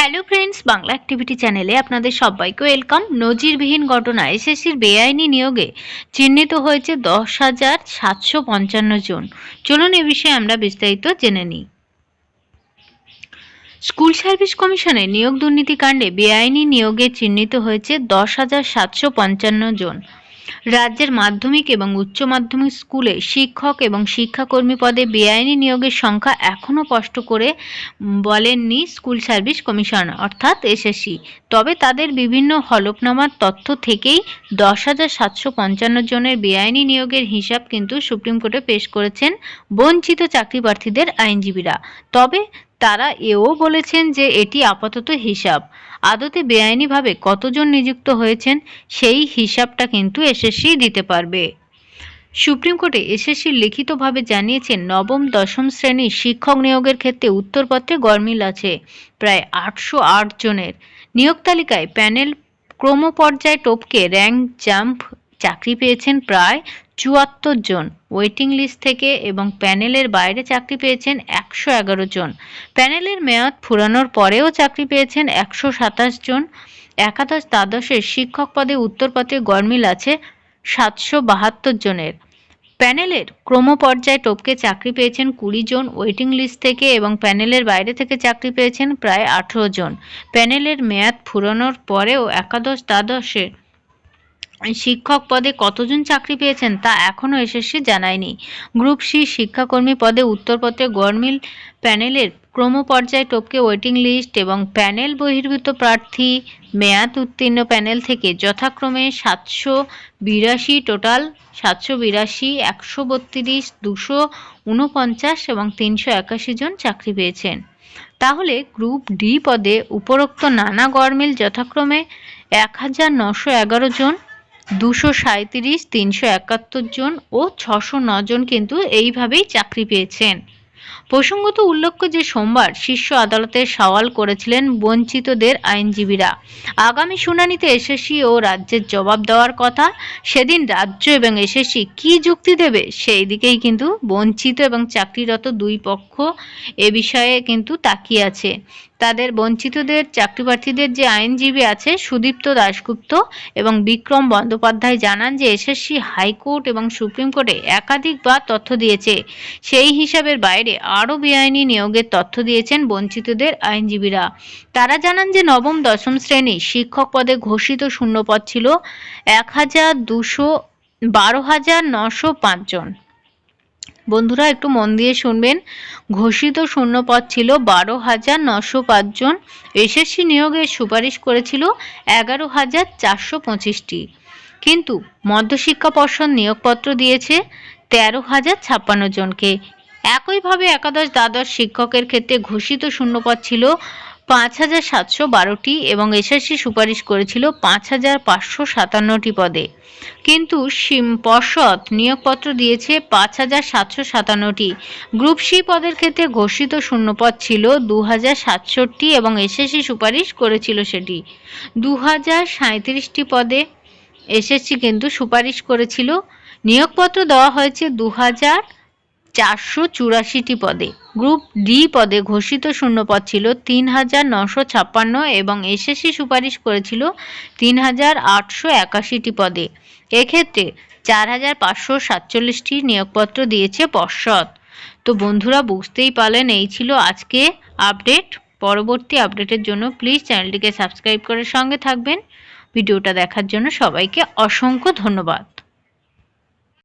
Hello friends Bangla activity চ্যানেলে আপনাদের সবাইকে ওয়েলকাম নজিরবিহীন ঘটনা এসএসসির বেআইনি নিয়োগে চিহ্নিত হয়েছে দশ হাজার সাতশো পঞ্চান্ন জন। চলুন এ বিষয়ে আমরা বিস্তারিত জেনে নিই। স্কুল সার্ভিস কমিশনে নিয়োগ দুর্নীতিকাণ্ডে বেআইনি নিয়োগে চিহ্নিত হয়েছে দশ হাজার সাতশো পঞ্চান্ন জন। রাজ্যের মাধ্যমিক এবং উচ্চ মাধ্যমিক স্কুলে শিক্ষক এবং শিক্ষাকর্মী পদে বেআইনি নিয়োগের সংখ্যা এখনও স্পষ্ট করে বলেননি স্কুল সার্ভিস কমিশন, অর্থাৎ এসএসসি। তবে তাদের বিভিন্ন হলফনামার তথ্য থেকেই দশ হাজার সাতশো পঞ্চান্ন জনের বেআইনি নিয়োগের হিসাব কিন্তু সুপ্রিম কোর্টে পেশ করেছেন বঞ্চিত চাকরি প্রার্থীদের আইনজীবীরা। তবে তারা এও বলেছেন যে এটি আপাতত হিসাব। আদতে বেআইনিভাবে কতজন নিযুক্ত হয়েছেন সেই হিসাবটা কিন্তু এসএসসি দিতে পারবে। সুপ্রিম কোর্টে এসএসসি লিখিতভাবে জানিয়েছেন, নবম, দশম শ্রেণির শিক্ষক নিয়োগের ক্ষেত্রে উত্তরপত্রে গরমিল আছে, প্রায় আটশো আট জনের। নিয়োগ তালিকায় প্যানেল ক্রমপর্যায় টপকে র্যাঙ্ক জাম্প চাকরি পেয়েছেন প্রায় চুয়াত্তর জন। ওয়েটিং লিস্ট থেকে এবং প্যানেলের বাইরে চাকরি পেয়েছেন একশো এগারো জন। প্যানেলের মেয়াদ ফুরানোর পরেও চাকরি পেয়েছেন একশো সাতাশ জন। একাদশ দ্বাদশের শিক্ষক পদে উত্তরপত্রে গরমিল আছে সাতশো বাহাত্তর জনের। প্যানেলের ক্রমপর্যায়ে টপকে চাকরি পেয়েছেন কুড়ি জন ওয়েটিং লিস্ট থেকে এবং প্যানেলের বাইরে থেকে চাকরি পেয়েছেন প্রায় আঠেরো জন। প্যানেলের মেয়াদ ফুরানোর পরেও একাদশ দ্বাদশে শিক্ষক পদে কতজন চাকরি পেয়েছেন তা এখনও এসএসসি জানায়নি। গ্রুপ সি শিক্ষাকর্মী পদে উত্তরপত্রে গরমিল প্যানেলের ক্রমপর্যায় টপকে ওয়েটিং লিস্ট এবং প্যানেল বহির্ভূত প্রার্থী মেয়াদ উত্তীর্ণ প্যানেল থেকে যথাক্রমে সাতশো বিরাশি টোটাল সাতশো বিরাশি, একশো বত্রিশ, দুশো উনপঞ্চাশ এবং তিনশো একাশি জন চাকরি পেয়েছেন। তাহলে গ্রুপ ডি পদে উপরোক্ত নানা গরমিল যথাক্রমে এক হাজার নশো এগারো জন দুশো সাঁইত্রিশ তিনশো একাত্তর জন ও ছশো জন কিন্তু এইভাবেই চাকরি পেয়েছেন। প্রসঙ্গত উল্লেখ্য যে সোমবার শীর্ষ আদালতে সওয়াল করেছিলেন বঞ্চিতদের আইনজীবীরা। আগামী শুনানিতে এসএসসি ও রাজ্যের জবাব দেওয়ার কথা, সেদিন রাজ্য এবং এসএসসি কি যুক্তি দেবে সেই দিকেই কিন্তু বঞ্চিত এবং চাকরিরত দুই পক্ষ এ বিষয়ে কিন্তু তাকিয়ে আছে। তাদের বঞ্চিতদের, চাকরিপ্রার্থীদের যে আইনজীবী আছে, সুদীপ্ত দাশগুপ্ত এবং বিক্রম বন্দ্যোপাধ্যায় জানান যে এসএসসি হাইকোর্ট এবং সুপ্রিম কোর্টে একাধিকবার তথ্য দিয়েছে। সেই হিসাবের বাইরে আরও বেআইনি নিয়োগের তথ্য দিয়েছেন বঞ্চিতদের আইনজীবীরা। তারা জানান যে নবম, দশম শ্রেণি শিক্ষক পদে ঘোষিত শূন্যপদ ছিল এক হাজার দুশো বারো হাজার নশো পাঁচজন বন্ধুরা, একটু মন দিয়ে শুনবেন। ঘোষিত শূন্যপদ ছিল বারো হাজার নশো পাঁচজন এসএসসি নিয়োগের সুপারিশ করেছিল এগারো হাজার চারশো পঁচিশটি কিন্তু মধ্যশিক্ষা পর্ষদ নিয়োগপত্র দিয়েছে তেরো হাজার ছাপ্পান্ন জনকে। একইভাবে একাদশ দ্বাদশ শিক্ষকের ক্ষেত্রে ঘোষিত শূন্যপদ ছিল পাঁচ হাজার সাতশো বারোটি এবং এসএসসি সুপারিশ করেছিল পাঁচ হাজার পাঁচশো সাতান্নটি পদে। কিন্তু পর্ষদ নিয়োগপত্র দিয়েছে পাঁচ হাজার সাতশো সাতান্নটি। গ্রুপ সি পদের ক্ষেত্রে ঘোষিত শূন্যপদ ছিল দু হাজার সাতষট্টি এবং এসএসসি সুপারিশ করেছিল সেটি। দু হাজার সাঁত্রিশটি পদে এসএসসি কিন্তু সুপারিশ করেছিল। নিয়োগপত্র দেওয়া হয়েছে দু হাজার চারশো চুরাশিটি পদে। গ্রুপ ডি পদে ঘোষিত শূন্যপদ ছিল তিন হাজার নশো ছাপ্পান্ন এবং এসএসসি সুপারিশ করেছিল তিন হাজার আটশো একাশিটি পদে। এক্ষেত্রে চার হাজার পাঁচশো সাতচল্লিশটি নিয়োগপত্র দিয়েছে পর্ষদ। তো বন্ধুরা, বুঝতেই পারলেন, এই ছিল আজকে আপডেট। পরবর্তী আপডেটের জন্য প্লিজ চ্যানেলটিকে সাবস্ক্রাইব করে সঙ্গে থাকবেন। ভিডিওটা দেখার জন্য সবাইকে অসংখ্য ধন্যবাদ।